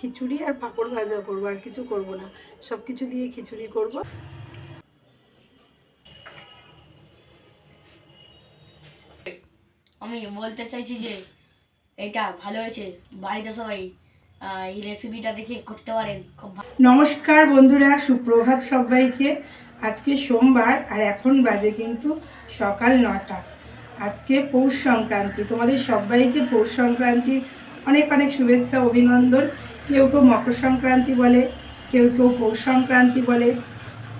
খিচুড়ি আর পাঁপড় ভাজা করব আর কিছু করব না। সব কিছু দিয়ে খিচুড়ি করব। আমি বলতে চাইছি যে এটা ভালো হয়েছে। বাড়িতে সবাই এই রেসিপিটা দেখে করতে পারেন। খুব নমস্কার বন্ধুরা সুপ্রভাত সবাইকে। আজকে সোমবার আর এখন বাজে কিন্তু সকাল নটা। আজকে পৌষ সংক্রান্তি। তোমাদের সবাইকে পৌষ সংক্রান্তির অনেক অনেক শুভেচ্ছা অভিনন্দন। কেউ কেউ মকর সংক্রান্তি বলে, কেউ কেউ পৌষ সংক্রান্তি বলে।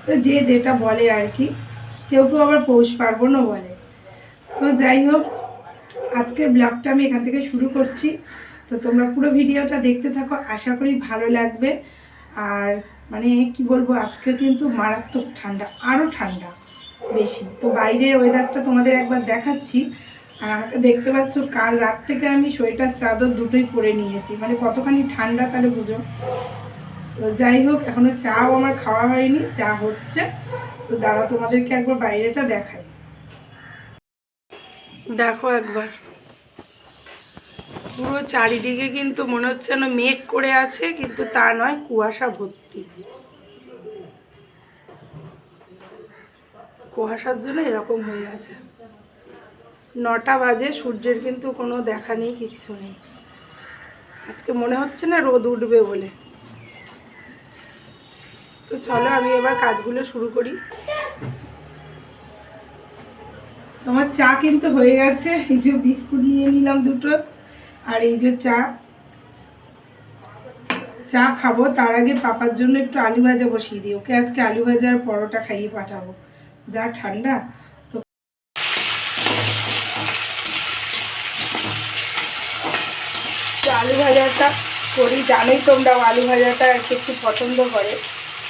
তো যে যেটা বলে আর কি, কেউ কেউ আবার পৌষ পার্বণও বলে। তো যাই হোক, আজকের ব্লগটা আমি এখান থেকে শুরু করছি। তো তোমরা পুরো ভিডিওটা দেখতে থাকো, আশা করি ভালো লাগবে। আর মানে কি বলব, আজকে কিন্তু মারাত্মক ঠান্ডা আরও ঠান্ডা, বেশি। তো বাইরের ওয়েদারটা তোমাদের একবার দেখাচ্ছি। আর আমাকে দেখতে পাচ্ছ, কাল রাত থেকে আমি সোয়েটার, চাদর দুটোই পরে নিয়েছি। মানে কতখানি ঠান্ডা তাহলে বুঝো। তো যাই হোক, এখনও চাও আমার খাওয়া হয়নি, চা হচ্ছে। তো দাঁড়া তোমাদেরকে একবার বাইরেটা দেখাই। দেখো একবার। পুরো চারিদিকে কিন্তু মনে হচ্ছে যেন মেঘ করে আছে, কিন্তু তা নয়, কুয়াশা ভর্তি। কুয়াশার জন্য এরকম হয়ে আছে। নটা বাজে, সূর্যের কিন্তু কোনো দেখা নেই, কিচ্ছু নেই। আজকে মনে হচ্ছে না রোদ উঠবে বলে। তো চলো আমি এবার কাজগুলো শুরু করি। আমার চা কিন্তু হয়ে গেছে, এই যে বিস্কুট নিয়ে নিলাম দুটো, আর এই যে চা। চা খাব, তার আগে পাপার জন্য একটু আলু ভাজা বসিয়ে দিই, ওকে আজকে আলু ভাজা আর পরোটা খাইয়ে পাঠাবো। যা ঠান্ডা তো তো আলু ভাজাটা করি জানোই তোমরা আলু ভাজাটা একটু একটু পছন্দ করে।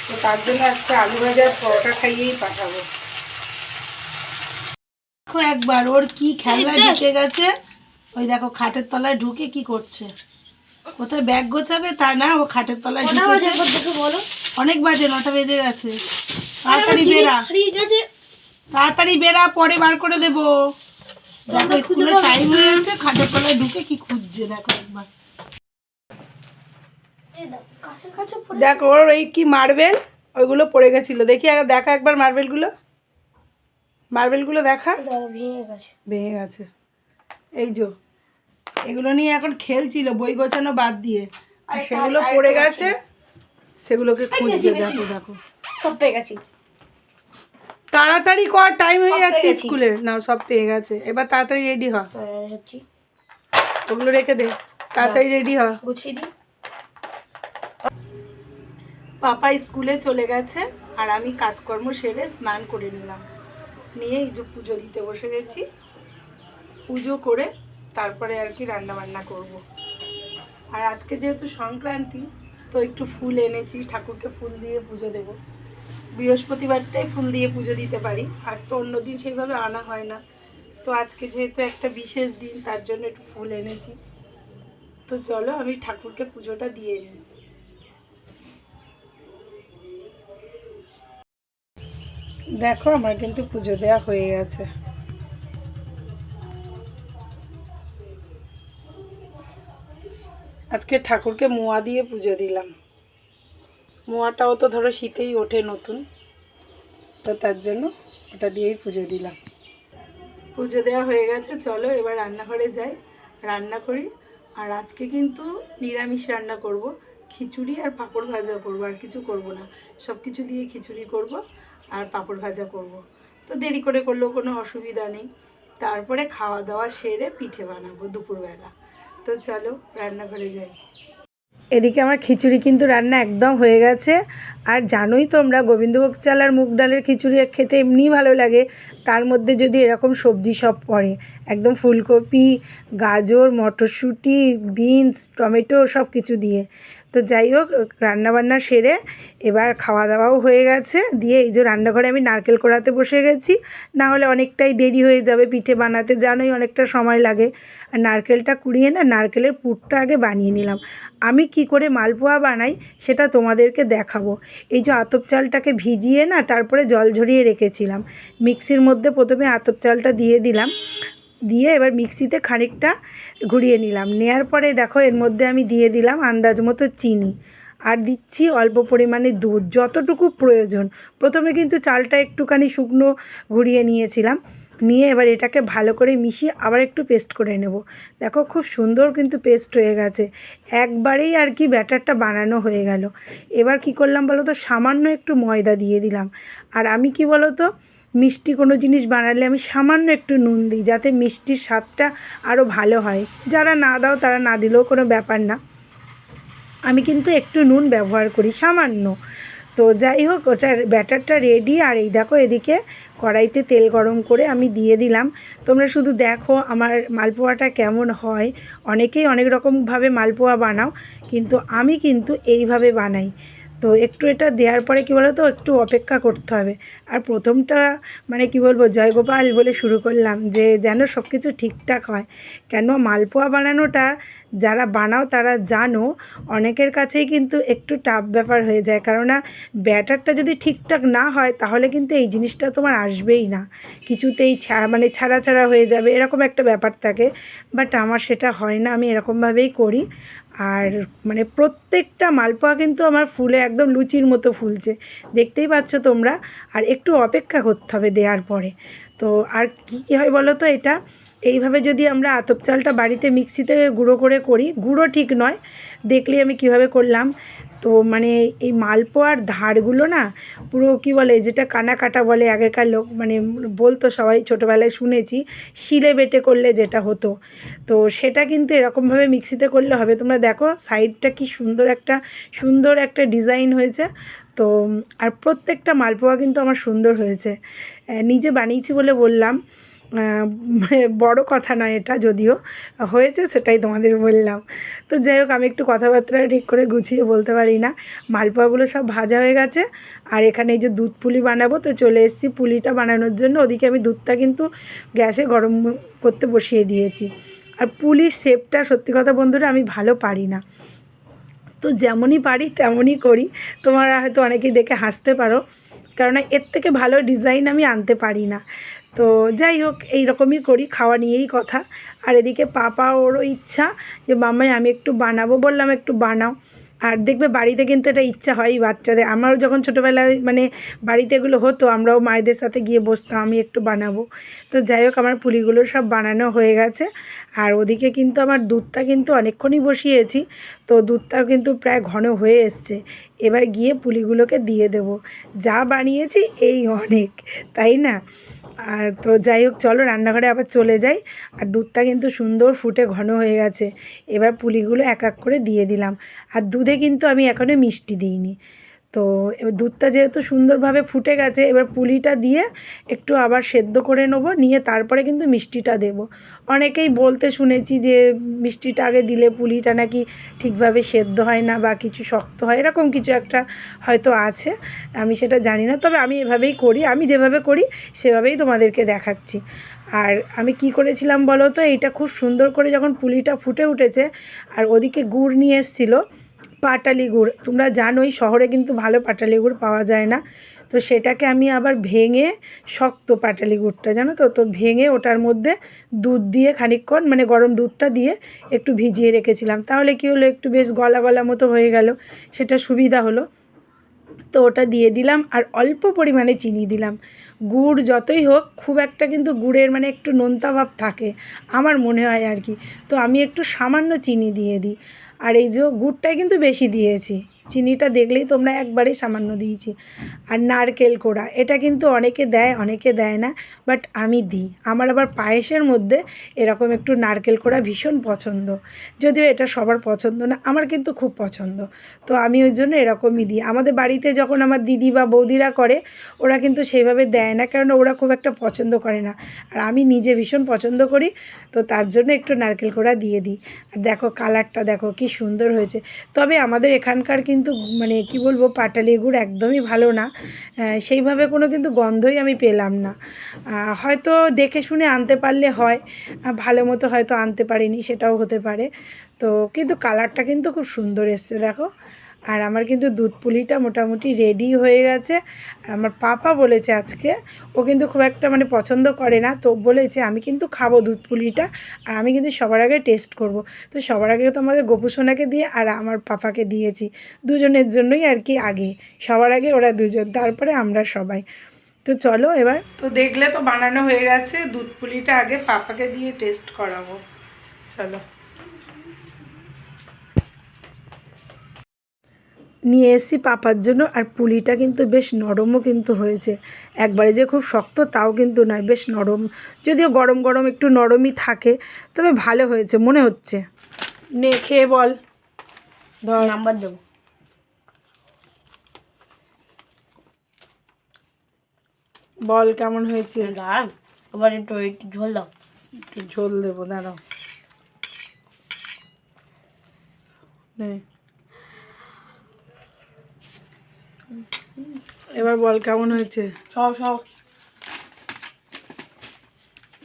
তো তার জন্য আজকে আলু ভাজার পরোটা খাইয়েই পাঠাবো। দেখো একবার ওর কি খেলনা ঢুকে গেছে। ওই দেখো খাটের তলায় ঢুকে কি করছে। কোথায় ব্যাগ গোছাবে তা না ও খাটের তলায় বলো। অনেক বাজে নটা বেজে গেছে। তাড়াতাড়ি বেরা। তাড়াতাড়ি বেরা পরে বার করে দেবো। দেখো স্কুলের টাইম হয়ে যাচ্ছে খাটের তলায় ঢুকে কি খুঁজছে দেখো একবার। দেখো ওর ওই কি মার্বেল? ওইগুলো পড়ে গেছিল। দেখি দেখা একবার মার্বেলগুলো। মার্বেলগুলো দেখা। ভেঙে গেছে। ভেঙে গেছে। এই যো এগুলো নিয়ে এখন খেলছিল বই গোছানো বাদ দিয়ে। আর সেগুলো পড়ে গেছে। সেগুলোকে খুঁজছে দেখো দেখো। সব পেয়ে গেছি। তাড়াতাড়ি কর টাইম হয়ে যাচ্ছে। স্কুলের না সব পেয়ে গেছে। এবার তাড়াতাড়ি রেডি হ। হচ্ছি ওগুলো রেখে দে। তাড়াতাড়ি রেডি হ। গুছিয়ে দিই। স্কুলে চলে গেছে আর আমি কাজকর্ম সেরে স্নান করে নিলাম। নিয়ে এই যে পুজো দিতে বসে গেছি। পুজো করে তারপরে আর কি রান্না বান্না করব। আর আজকে যেহেতু সংক্রান্তি, তো একটু ফুল এনেছি, ঠাকুরকে ফুল দিয়ে পুজো দেব। বৃহস্পতিবারটাই ফুল দিয়ে পুজো দিতে পারি, আর তো অন্যদিন সেইভাবে আনা হয় না। তো আজকে যেহেতু একটা বিশেষ দিন, তার জন্য একটু ফুল এনেছি। তো চলো আমি ঠাকুরকে পুজোটা দিয়ে নিই। দেখো, আমার কিন্তু পুজো দেওয়া হয়ে গেছে। আজকে ঠাকুরকে মোয়া দিয়ে পুজো দিলাম। মোয়াটাও তো ধরো শীতেই ওঠে নতুন, তো তার জন্য ওটা দিয়েই পুজো দিলাম। পুজো দেওয়া হয়ে গেছে, চলো এবার রান্নাঘরে যাই, রান্না করি। আর আজকে কিন্তু নিরামিষ রান্না করব, খিচুড়ি আর পাঁপড় ভাজা করব, আর কিছু করব না। সব কিছু দিয়ে খিচুড়ি করব। আর পাঁপড় ভাজা করব। তো দেরি করে করলেও কোনো অসুবিধা নেই। তারপরে খাওয়া দাওয়া সেরে পিঠে বানাবো দুপুরবেলা। তো চলো, রান্নাঘরে যাই। এদিকে আমার খিচুড়ি কিন্তু রান্না একদম হয়ে গেছে। আর জানোই তোমরা, গোবিন্দভোগ চাল আর মুগ ডালের খিচুড়ি খেতে এমনি ভালো লাগে। তার মধ্যে যদি এরকম সবজি সব পড়ে, একদম ফুলকপি, গাজর, মটরশুঁটি, বিনস, টমেটো সব কিছু দিয়ে। তো যাই হোক, রান্নাবান্না সেরে এবার খাওয়া দাওয়াও হয়ে গেছে। দিয়ে এই যে রান্নাঘরে আমি নারকেল কোড়াতে বসে গেছি। না হলে অনেকটাই দেরি হয়ে যাবে পিঠে বানাতে। জানোই অনেকটা সময় লাগে। আর নারকেলটা কুড়িয়ে না, নারকেলের পুরটা আগে বানিয়ে নিলাম। আমি কি করে মালপোয়া বানাই সেটা তোমাদেরকে দেখাবো। এই যে আতপ চালটাকে ভিজিয়ে না, তারপরে জল ঝরিয়ে রেখেছিলাম। মিক্সির মধ্যে প্রথমে আতপ চালটা দিয়ে দিলাম। দিয়ে এবার মিক্সিতে খানিকটা ঘুরিয়ে নিলাম। নেওয়ার পরে দেখো এর মধ্যে আমি দিয়ে দিলাম আন্দাজ মতো চিনি। আর দিচ্ছি অল্প পরিমাণে দুধ, যতটুকু প্রয়োজন। প্রথমে কিন্তু চালটা একটুখানি শুকনো ঘুরিয়ে নিয়েছিলাম। নিয়ে এবার এটাকে ভালো করে মিশিয়ে আবার একটু পেস্ট করে নেব। দেখো খুব সুন্দর কিন্তু পেস্ট হয়ে গেছে। একবারেই আর কি ব্যাটারটা বানানো হয়ে গেল। এবার কি করলাম বলো তো, সামান্য একটু ময়দা দিয়ে দিলাম। আর আমি কি বলো তো মিষ্টি কোনো জিনিস বানালে আমি সামান্য একটু নুন দিই, যাতে মিষ্টির স্বাদটা আরও ভালো হয়। যারা না দাও তারা না দিলেও কোনো ব্যাপার না। আমি কিন্তু একটু নুন ব্যবহার করি, সামান্য। তো যাই হোক, ওটার ব্যাটারটা রেডি আর এই দেখো এদিকে কড়াইতে তেল গরম করে আমি দিয়ে দিলাম। তোমরা শুধু দেখো আমার মালপোয়াটা কেমন হয়। অনেকেই অনেক রকমভাবে মালপোয়া বানাও, কিন্তু আমি কিন্তু এইভাবে বানাই। তো একটু এটা দেওয়ার পরে কী বলো তো একটু অপেক্ষা করতে হবে। আর প্রথমটা মানে কি বলব, জয়গোপাল বলে শুরু করলাম যে, যেন সব কিছু ঠিকঠাক হয়। কেন মালপোয়া বানানোটা যারা বানাও তারা জানো, অনেকের কাছেই কিন্তু একটু টাফ ব্যাপার হয়ে যায়। কেননা ব্যাটারটা যদি ঠিকঠাক না হয়, তাহলে কিন্তু এই জিনিসটা তোমার আসবেই না। কিছুতেই ছা মানে ছাড়া ছাড়া হয়ে যাবে, এরকম একটা ব্যাপার থাকে। বাট আমার সেটা হয় না, আমি এরকমভাবেই করি। আর মানে প্রত্যেকটা মালপোয়া কিন্তু আমার ফুলে একদম লুচির মতো ফুলছে। দেখতেই পাচ্ছ তোমরা। আর একটু অপেক্ষা করতে হবে দেওয়ার পরে। তো আর কী কী হয় বলো তো এটা? এইভাবে যদি আমরা আতপ চালটা বাড়িতে মিক্সিতে গুঁড়ো করে করি, গুঁড়ো ঠিক নয় দেখলি আমি কীভাবে করলাম? তো মানে এই মালপোয়ার ধারগুলো না, পুরো কী বলে, যেটা কানা কাটা বলে আগেকার লোক মানে বলতো সবাই, ছোটোবেলায় শুনেছি, শিলে বেটে করলে যেটা হতো। তো সেটা কিন্তু এরকমভাবে মিক্সিতে করলে হবে। তোমরা দেখো, সাইডটা কি সুন্দর একটা সুন্দর একটা ডিজাইন হয়েছে। তো, আর প্রত্যেকটা মালপোয়া কিন্তু আমার সুন্দর হয়েছে। নিজে বানিয়েছি বলে বললাম। বড় কথা নয় এটা, যদিও হয়েছে সেটাই তোমাদের বললাম। তো যাই হোক, আমি একটু কথাবার্তা ঠিক করে গুছিয়ে বলতে পারি না। মালপোয়াগুলো সব ভাজা হয়ে গেছে, আর এখানে এই যে দুধ পুলি বানাবো, তো চলে এসেছি পুলিটা বানানোর জন্য। ওদিকে আমি দুধটা কিন্তু গ্যাসে গরম করতে বসিয়ে দিয়েছি। আর পুলির শেপটা, সত্যি কথা বন্ধুরা, আমি ভালো পারি না। তো যেমনই পারি, তেমনই করি। তোমরা হয়তো অনেকেই দেখে হাসতে পারো, কেননা এর থেকে ভালো ডিজাইন আমি আনতে পারি না। তো যাই হোক, এইরকমই করি, খাওয়া নিয়েই কথা। আর এদিকে পাপা ওরও ইচ্ছা যে, মাম্মাই, আমি একটু বানাবো। বললাম, একটু বানাও। আর দেখবে বাড়িতে কিন্তু এটা ইচ্ছা হয় বাচ্চাদের। আমারও যখন ছোটোবেলায় মানে বাড়িতে এগুলো হতো, আমরাও মায়েদের সাথে গিয়ে বসতাম, আমি একটু বানাবো। তো যাই হোক, আমার পুলিগুলো সব বানানো হয়ে গেছে। আর ওদিকে কিন্তু আমার দুধটা কিন্তু অনেকক্ষণই বসিয়েছি, তো দুধটাও কিন্তু প্রায় ঘন হয়ে এসছে। এবার গিয়ে পুলিগুলোকে দিয়ে দেব। যা বানিয়েছি, এই অনেক, তাই না? আর তো যাই হোক, চলো রান্নাঘরে আবার চলে যাই। আর দুধটা কিন্তু সুন্দর ফুটে ঘন হয়ে গেছে। এবার পুলিগুলো এক এক করে দিয়ে দিলাম। আর দুধে কিন্তু আমি এখনও মিষ্টি দিইনি। তো এবার দুধটা যেহেতু সুন্দরভাবে ফুটে গেছে, এবার পুলিটা দিয়ে একটু আবার সেদ্ধ করে নেব, নিয়ে তারপরে কিন্তু মিষ্টিটা দেব। অনেকেই বলতে শুনেছি যে মিষ্টিটা আগে দিলে পুলিটা নাকি ঠিকভাবে সেদ্ধ হয় না বা কিছু শক্ত হয়, এরকম কিছু একটা হয়তো আছে, আমি সেটা জানি না। তবে আমি এভাবেই করি, আমি যেভাবে করি সেভাবেই তোমাদেরকে দেখাচ্ছি। আর আমি কি করেছিলাম বলো তো, এইটা খুব সুন্দর করে যখন পুলিটা ফুটে উঠেছে, আর ওদিকে গুড় নিয়ে এসেছিল পাটালি গুড় তোমরা জানোই শহরে কিন্তু ভালো পাটালি গুড় পাওয়া যায় না। তো সেটাকে আমি আবার ভেঙে শক্ত পাটালি গুড়টা জানো তো? তো ভেঙে ওটার মধ্যে দুধ দিয়ে খানিকক্ষণ মানে গরম দুধটা দিয়ে একটু ভিজিয়ে রেখেছিলাম। তাহলে কী হলো? একটু বেশ গলা গলা মতো হয়ে গেল। সেটা সুবিধা হলো। তো ওটা দিয়ে দিলাম আর অল্প পরিমাণে চিনি দিলাম। গুড় যতই হোক, খুব একটা কিন্তু গুড়ের মানে একটু নোনতা ভাব থাকে। আমার মনে হয় আর কি। তো আমি একটু সামান্য চিনি দিয়ে দিই। আর এই যে গুড়টাই কিন্তু বেশি দিয়েছি। চিনিটা দেখলেই তোমরা একবারেই সামান্য দিয়েছি। আর নারকেল কোড়া, এটা কিন্তু অনেকে দেয় অনেকে দেয় না বাট আমি দিই। আমার আবার পায়েসের মধ্যে এরকম একটু নারকেল কোড়া ভীষণ পছন্দ। যদিও এটা সবার পছন্দ না, আমার কিন্তু খুব পছন্দ। তো আমি ওই জন্য এরকমই দিই। আমাদের বাড়িতে যখন আমার দিদি বা বৌদিরা করে, ওরা কিন্তু সেইভাবে দেয় না, কারণ ওরা খুব একটা পছন্দ করে না। আর আমি নিজে ভীষণ পছন্দ করি, তো তার জন্য একটু নারকেল কোড়া দিয়ে দিই। আর দেখো কালারটা দেখো, কি সুন্দর হয়েছে। তবে আমাদের এখানকার কিন্তু মানে কি বলব, পাটালি গুড় একদমই ভালো না। সেইভাবে কোনো কিন্তু গন্ধই আমি পেলাম না। হয়তো দেখে শুনে আনতে পারলে হয় ভালো মতো হয়তো আনতে পারিনি, সেটাও হতে পারে। তো কিন্তু কালারটা কিন্তু খুব সুন্দর এসছে, দেখো। আর আমার কিন্তু দুধ পুলিটা মোটামুটি রেডি হয়ে গেছে। আর আমার পাপা বলেছে আজকে, ও কিন্তু খুব একটা মানে পছন্দ করে না, তো বলেছে আমি কিন্তু খাব দুধ পুলিটা, আর আমি কিন্তু সবার আগে টেস্ট করব। তো সবার আগে তো আমাদের গোপুসোনাকে দিয়ে আর আমার পাপাকে দিয়েছি, দুজনের জন্যই আর কি আগে, সবার আগে ওরা দুজন, তারপরে আমরা সবাই। তো চলো এবার। তো দেখলে তো বানানো হয়ে গেছে, দুধ পুলিটা আগে পাপাকে দিয়ে টেস্ট করাবো। চলো। নিয়ে এসেছি পাপার জন্য আর পুলিটা কিন্তু বেশ নরমও কিন্তু হয়েছে। একবারে যে খুব শক্ত তাও কিন্তু নয় বেশ নরম। যদিও গরম গরম একটু নরমই থাকে তবে ভালো হয়েছে মনে হচ্ছে। নে খেয়ে বল। ধর। নাম্বার দেবো। বল কেমন হয়েছে? দাঁড়ান। এবার একটু একটু ঝোল দাও। একটু ঝোল দেবো দাঁড়াও। নে। এবার বল কেমন হয়েছে? সব সব।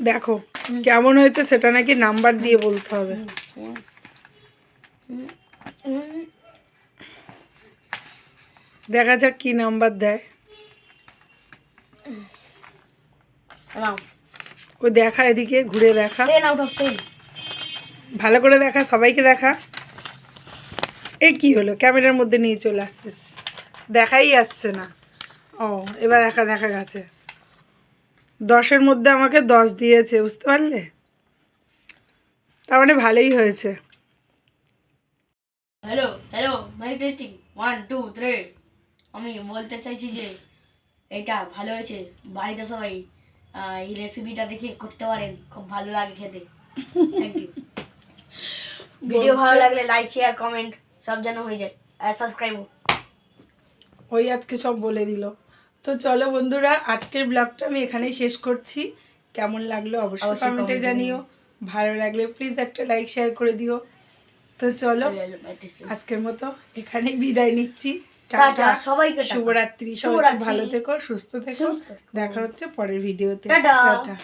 দেখো কেমন হয়েছে সেটা নাকি নাম্বার দিয়ে বলতে হবে। দেখা যাক কি নাম্বার দেয়। ওই দেখা এদিকে ঘুরে দেখা। ভালো করে দেখা সবাইকে দেখা। এই কি হলো? ক্যামেরার মধ্যে নিয়ে চলে আসছিস। দেখাই যাচ্ছে না। ও এবার দেখা দেখা গেছে। দশের মধ্যে আমাকে দশ দিয়েছে বুঝতে পারলে? তার মানে ভালোই হয়েছে। Hello hello my testing one two three আমি বলতে চাইছি যে এটা ভালো হয়েছে। বাড়িতে সবাই এই রেসিপিটা দেখে করতে পারেন। খুব ভালো লাগে খেতে। থ্যাংক ইউ ভিডিও ভালো লাগলে লাইক শেয়ার কমেন্ট সব যেন হয়ে যায়। আর সাবস্ক্রাইব ওই আজকে সব বলে দিল। তো চলো বন্ধুরা আজকের ব্লগটা আমি এখানেই শেষ করছি। কেমন লাগল অবশ্যই কমেন্টে জানিও। ভালো লাগলে প্লিজ একটা লাইক শেয়ার করে দিও। তো চলো আজকের মতো এখানেই বিদায় নিচ্ছি। টাটা সবাইকে শুভরাত্রি সবাই ভালো থেকো সুস্থ থেকো। দেখা হচ্ছে পরের ভিডিওতে। টাটা।